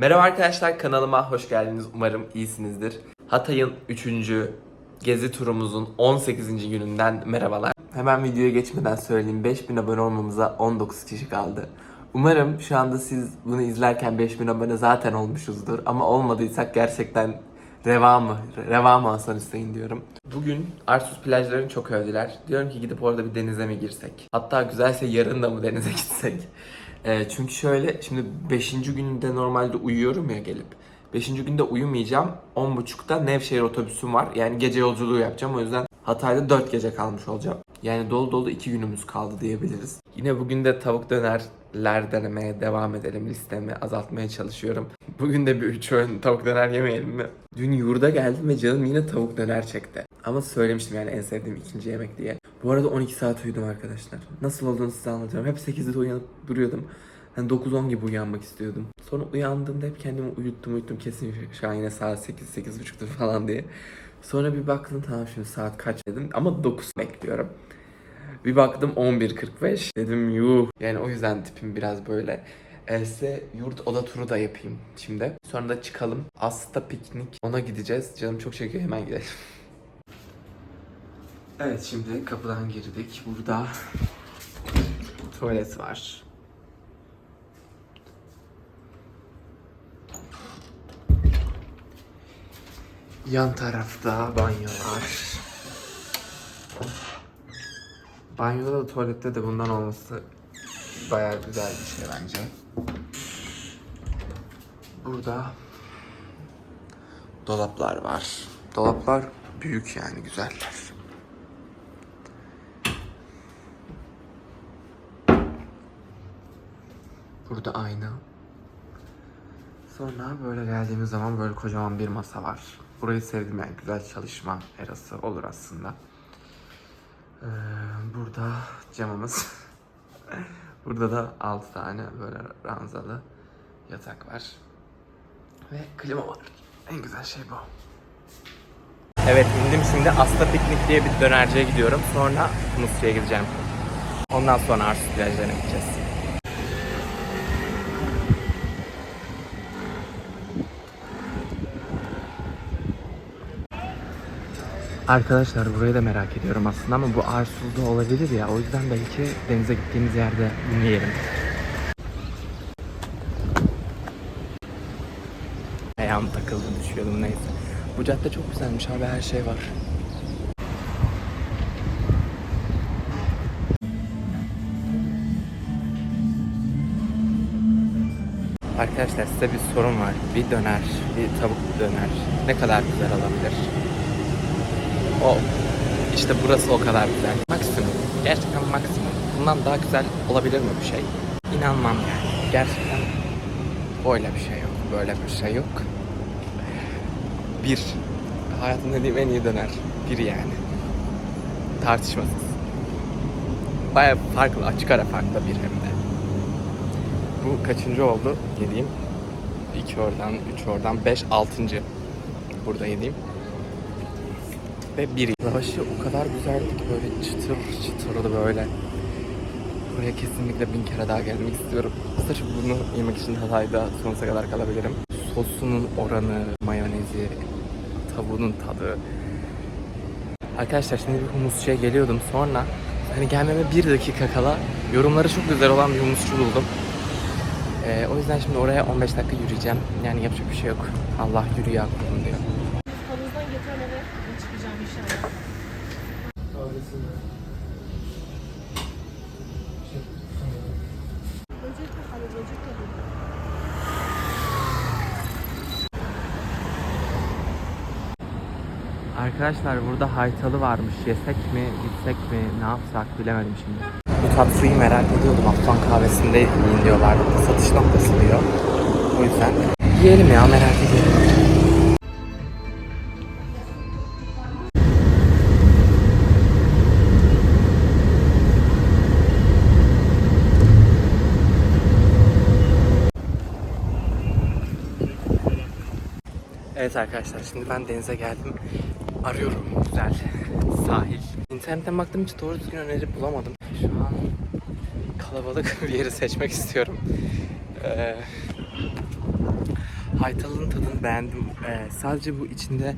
Merhaba arkadaşlar kanalıma hoş geldiniz. Umarım iyisinizdir. Hatay'ın 3. gezi turumuzun 18. gününden merhabalar. Hemen videoya geçmeden söyleyeyim 5000 abone olmamıza 19 kişi kaldı. Umarım şu anda siz bunu izlerken 5000 abone zaten olmuşuzdur ama olmadıysak gerçekten reva mı? Reva mı Hasan Hüseyin diyorum. Bugün Arsus plajlarını çok övdüler. Diyorum ki gidip orada bir denize mi girsek? Hatta güzelse yarın da mı denize gitsek? Ee, çünkü şöyle şimdi 5. günde normalde uyuyorum ya gelip. 5. günde uyumayacağım. 10.30'da Nevşehir otobüsüm var. Yani gece yolculuğu yapacağım. O yüzden Hatay'da 4 gece kalmış olacağım. Yani dolu dolu 2 günümüz kaldı diyebiliriz. Yine bugün de tavuk dönerler denemeye devam edelim. Listemi azaltmaya çalışıyorum. Bugün de bir 3 öğün tavuk döner yemeyelim mi? Dün yurda geldim ve canım yine tavuk döner çekti. Ama söylemiştim yani en sevdiğim ikinci yemek diye. Bu arada 12 saat uyudum arkadaşlar. Nasıl olduğunu size anlatacağım. Hep 8'de uyanıp duruyordum. Hani 9-10 gibi uyanmak istiyordum. Sonra uyandığımda hep kendimi uyuttum uyuttum kesin şu an yine saat 8 8.30'dur falan diye. Sonra bir baktım tamam şimdi saat kaç dedim ama 9 bekliyorum. Bir baktım 11.45 dedim yuh. Yani o yüzden tipim biraz böyle. Size yurt oda turu da yapayım şimdi. Sonra da çıkalım. Asta piknik. Ona gideceğiz. Canım çok çekiyor hemen gidelim. Evet şimdi kapıdan girdik. Burada tuvalet var. Yan tarafta banyo var. Banyoda da tuvalette de bundan olması bayağı güzel bir şey bence. Burada dolaplar var. Dolaplar büyük yani güzeller. Burada ayna. Sonra böyle geldiğimiz zaman böyle kocaman bir masa var. Burayı sevdim yani güzel çalışma erası olur aslında. Ee, burada camımız. burada da 6 tane böyle ranzalı yatak var. Ve klima var. En güzel şey bu. Evet indim şimdi Asta Piknik diye bir dönerciye gidiyorum. Sonra Musri'ye gideceğim. Ondan sonra Arsus plajlarına gideceğiz. Arkadaşlar burayı da merak ediyorum aslında ama bu Arsul'da olabilir ya. O yüzden belki denize gittiğimiz yerde bunu yerim. Ayağım takıldı düşüyordum neyse. Bu cadde çok güzelmiş abi her şey var. Arkadaşlar size bir sorun var. Bir döner, bir tavuk döner ne kadar güzel olabilir? O işte burası o kadar güzel. Maksimum. Gerçekten maksimum. Bundan daha güzel olabilir mi bir şey? İnanmam yani. Gerçekten böyle bir şey yok. Böyle bir şey yok. Bir. Hayatımda yediğim en iyi döner. Bir yani. Tartışmasız. Baya farklı. Açık ara farklı bir hem de. Bu kaçıncı oldu yediğim? İki oradan, üç oradan, beş, altıncı. Burada yediğim ve biri. Lavaşı o kadar güzeldi ki böyle çıtır çıtırdı böyle. Buraya kesinlikle bin kere daha gelmek istiyorum. Sırf bunu yemek için Hatay'da sonsuza kadar kalabilirim. Sosunun oranı, mayonezi, tavuğunun tadı. Arkadaşlar şimdi bir humusçuya geliyordum sonra hani gelmeme bir dakika kala yorumları çok güzel olan bir humusçu buldum. Ee, o yüzden şimdi oraya 15 dakika yürüyeceğim. Yani yapacak bir şey yok. Allah yürü ya diyor. Havuzdan getirmeden çıkacağım inşallah. Böcek de hani böcek de burada. Arkadaşlar burada haytalı varmış. Yesek mi, gitsek mi, ne yapsak bilemedim şimdi. Bu tatlıyı merak ediyordum. Afgan kahvesinde yiyin diyorlardı. Satış noktası diyor. O yüzden yiyelim ya merak ediyorum. Arkadaşlar şimdi ben denize geldim. Arıyorum güzel sahil. İnternetten baktığım için doğru düzgün öneri bulamadım. Şu an kalabalık bir yeri seçmek istiyorum. Ee, Haytal'ın tadını beğendim. Ee, sadece bu içinde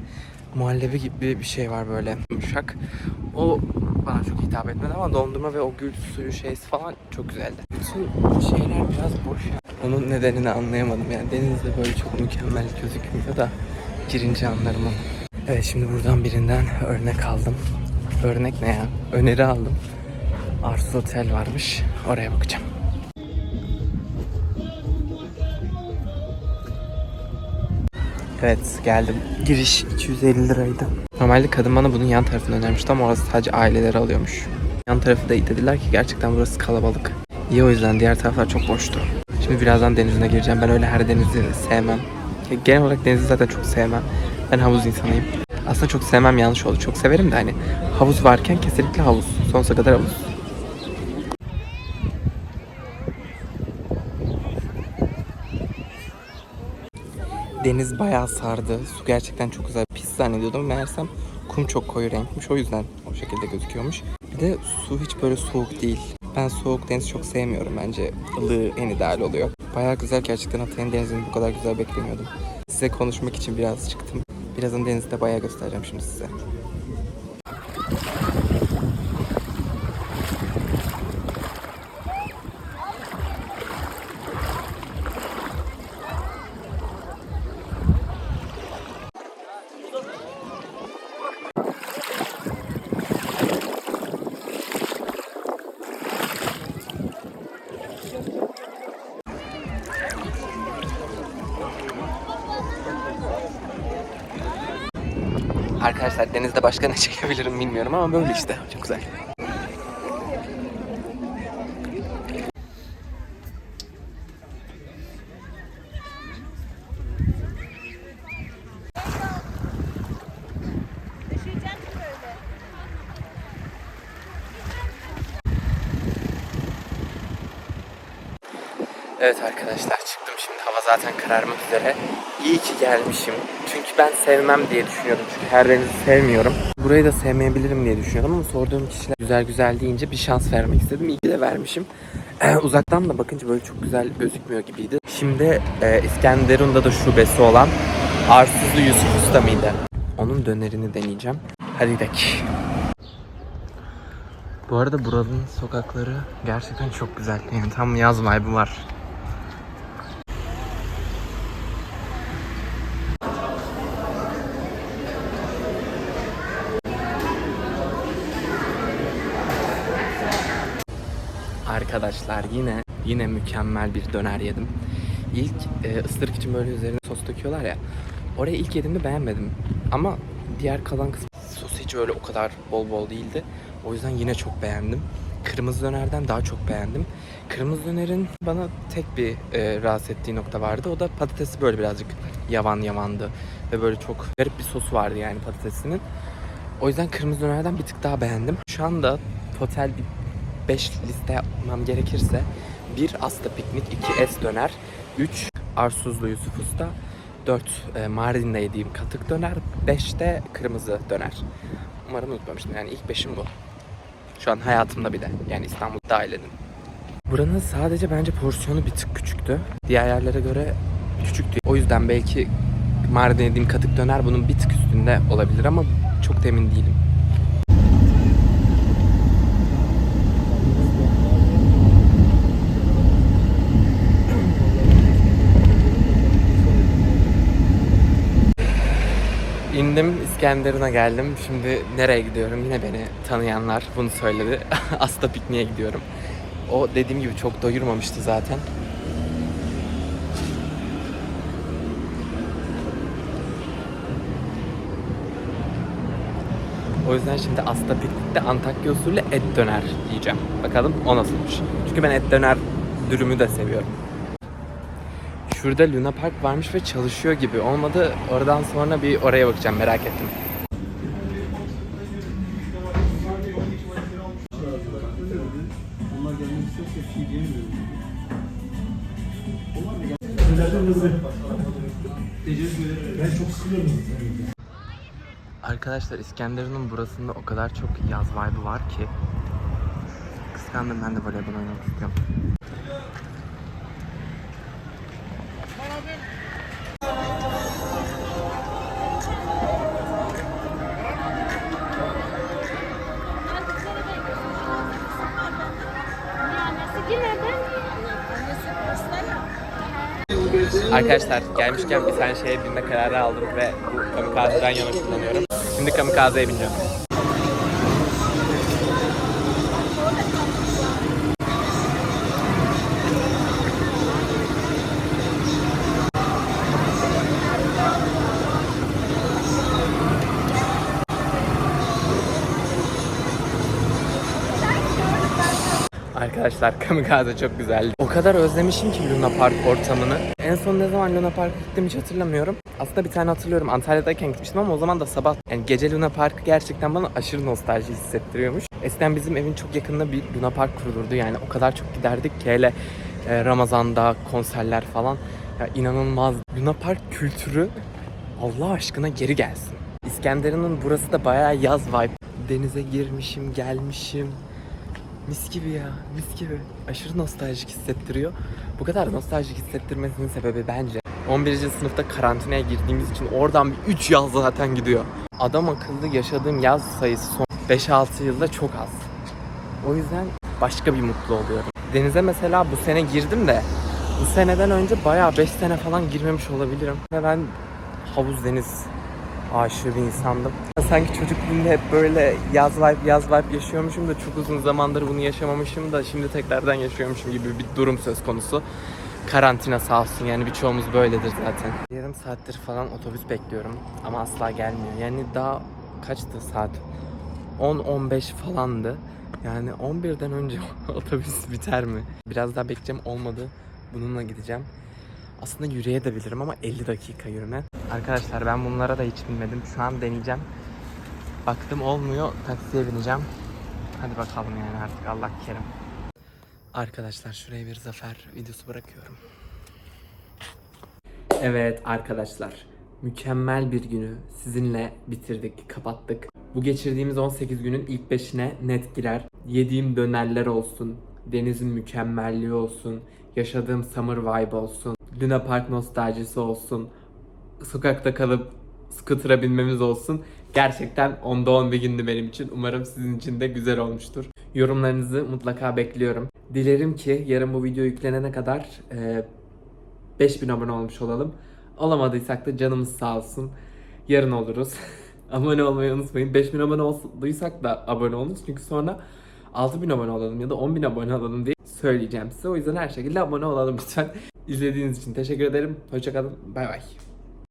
muhallebi gibi bir şey var böyle yumuşak. O bana çok hitap etmedi ama dondurma ve o gül suyu şeysi falan çok güzeldi. Bütün şeyler biraz boş. Onun nedenini anlayamadım yani denizde böyle çok mükemmel gözükmüyor da girince anlarım onu. Evet şimdi buradan birinden örnek aldım. Örnek ne ya? Öneri aldım. Arsu Otel varmış. Oraya bakacağım. Evet geldim. Giriş 250 liraydı. Normalde kadın bana bunun yan tarafını önermişti ama orası sadece aileleri alıyormuş. Yan tarafı da dediler ki gerçekten burası kalabalık. İyi o yüzden diğer taraflar çok boştu. Şimdi birazdan denizine gireceğim. Ben öyle her denizi sevmem. Genel olarak denizi zaten çok sevmem. Ben havuz insanıyım. Aslında çok sevmem yanlış oldu. Çok severim de hani havuz varken kesinlikle havuz. Sonsuza kadar havuz. Deniz bayağı sardı. Su gerçekten çok güzel. Pis zannediyordum. Meğersem kum çok koyu renkmiş. O yüzden o şekilde gözüküyormuş. Bir de su hiç böyle soğuk değil. Ben soğuk deniz çok sevmiyorum. Bence ılığı en ideal oluyor. Bayağı güzel gerçekten Hatay'ın denizini bu kadar güzel beklemiyordum. Size konuşmak için biraz çıktım. Birazdan denizde bayağı göstereceğim şimdi size. Arkadaşlar denizde başka ne çekebilirim bilmiyorum ama böyle işte. Çok güzel. Evet arkadaşlar zaten kararmak üzere. İyi ki gelmişim. Çünkü ben sevmem diye düşünüyordum. Çünkü her denizi sevmiyorum. Burayı da sevmeyebilirim diye düşünüyordum ama sorduğum kişiler güzel güzel deyince bir şans vermek istedim. İyi ki de vermişim. Uzaktan da bakınca böyle çok güzel gözükmüyor gibiydi. Şimdi e, İskenderun'da da şubesi olan Arsuzlu Yusuf Usta mıydı? Onun dönerini deneyeceğim. Hadi gidelim. Bu arada buranın sokakları gerçekten çok güzel. Yani tam yaz vibe'ı var. Arkadaşlar yine yine mükemmel bir döner yedim. İlk e, ısırık için böyle üzerine sos döküyorlar ya. Oraya ilk yediğimde beğenmedim. Ama diğer kalan kısmı sos hiç öyle o kadar bol bol değildi. O yüzden yine çok beğendim. Kırmızı dönerden daha çok beğendim. Kırmızı dönerin bana tek bir e, rahatsız ettiği nokta vardı. O da patatesi böyle birazcık yavan yavandı. Ve böyle çok garip bir sosu vardı yani patatesinin. O yüzden kırmızı dönerden bir tık daha beğendim. Şu anda total bir 5 liste yapmam gerekirse 1 Asta Piknik, 2 Es Döner, 3 Arsuzlu Yusuf Usta, 4 e, Mardin'de yediğim katık döner, 5 de kırmızı döner. Umarım unutmamıştım yani ilk 5'im bu. Şu an hayatımda bir de yani İstanbul dahil edin. Buranın sadece bence porsiyonu bir tık küçüktü. Diğer yerlere göre küçüktü. O yüzden belki Mardin'de yediğim katık döner bunun bir tık üstünde olabilir ama çok da emin değilim. İndim İskenderun'a geldim. Şimdi nereye gidiyorum? Yine beni tanıyanlar bunu söyledi. Asta pikniğe gidiyorum. O dediğim gibi çok doyurmamıştı zaten. O yüzden şimdi Asta Piknik'te Antakya usulü et döner yiyeceğim. Bakalım o nasılmış. Çünkü ben et döner dürümü de seviyorum. Şurada Luna Park varmış ve çalışıyor gibi. Olmadı oradan sonra bir oraya bakacağım merak ettim. Arkadaşlar İskenderun'un burasında o kadar çok yaz vibe'ı var ki kıskandım ben de voleybol oynamak istiyorum. Arkadaşlar gelmişken bir tane şeye binme kararı aldım ve bu kamikazeden yana kullanıyorum. Şimdi kamikazeye bineceğim. Arkadaşlar kamikaze çok güzeldi. O kadar özlemişim ki Luna Park ortamını. En son ne zaman Luna Park'a gittim hiç hatırlamıyorum. Aslında bir tane hatırlıyorum. Antalya'dayken gitmiştim ama o zaman da sabah. Yani gece Luna Park gerçekten bana aşırı nostalji hissettiriyormuş. Eskiden bizim evin çok yakında bir Luna Park kurulurdu. Yani o kadar çok giderdik ki hele e, Ramazan'da konserler falan. Ya inanılmaz. Luna Park kültürü Allah aşkına geri gelsin. İskenderun'un burası da bayağı yaz vibe. Denize girmişim, gelmişim. Mis gibi ya, mis gibi. Aşırı nostaljik hissettiriyor. Bu kadar nostaljik hissettirmesinin sebebi bence 11. sınıfta karantinaya girdiğimiz için oradan bir 3 yaz zaten gidiyor. Adam akıllı yaşadığım yaz sayısı son 5-6 yılda çok az. O yüzden başka bir mutlu oluyorum. Denize mesela bu sene girdim de bu seneden önce bayağı 5 sene falan girmemiş olabilirim. Ve ben havuz deniz aşığı bir insandım. Sanki çocukluğumda hep böyle yaz vibe yaz vibe yaşıyormuşum da çok uzun zamandır bunu yaşamamışım da şimdi tekrardan yaşıyormuşum gibi bir durum söz konusu. Karantina sağ olsun yani birçoğumuz böyledir zaten. Yarım saattir falan otobüs bekliyorum ama asla gelmiyor. Yani daha kaçtı saat? 10-15 falandı. Yani 11'den önce otobüs biter mi? Biraz daha bekleyeceğim olmadı. Bununla gideceğim. Aslında yürüyebilirim ama 50 dakika yürüme. Arkadaşlar ben bunlara da hiç binmedim. Şu an deneyeceğim. Baktım olmuyor. Taksiye bineceğim. Hadi bakalım yani artık Allah kerim. Arkadaşlar şuraya bir zafer videosu bırakıyorum. Evet arkadaşlar. Mükemmel bir günü sizinle bitirdik, kapattık. Bu geçirdiğimiz 18 günün ilk beşine net girer. Yediğim dönerler olsun, denizin mükemmelliği olsun, yaşadığım summer vibe olsun, Luna Park nostaljisi olsun, sokakta kalıp scooter'a binmemiz olsun. Gerçekten onda 10 bir gündü benim için. Umarım sizin için de güzel olmuştur. Yorumlarınızı mutlaka bekliyorum. Dilerim ki yarın bu video yüklenene kadar e, 5000 abone olmuş olalım. Olamadıysak da canımız sağ olsun. Yarın oluruz. abone olmayı unutmayın. 5000 abone olduysak da abone olun. Çünkü sonra 6000 abone olalım ya da 10.000 abone olalım diye söyleyeceğim size. O yüzden her şekilde abone olalım lütfen. İzlediğiniz için teşekkür ederim. Hoşçakalın. Bay bay.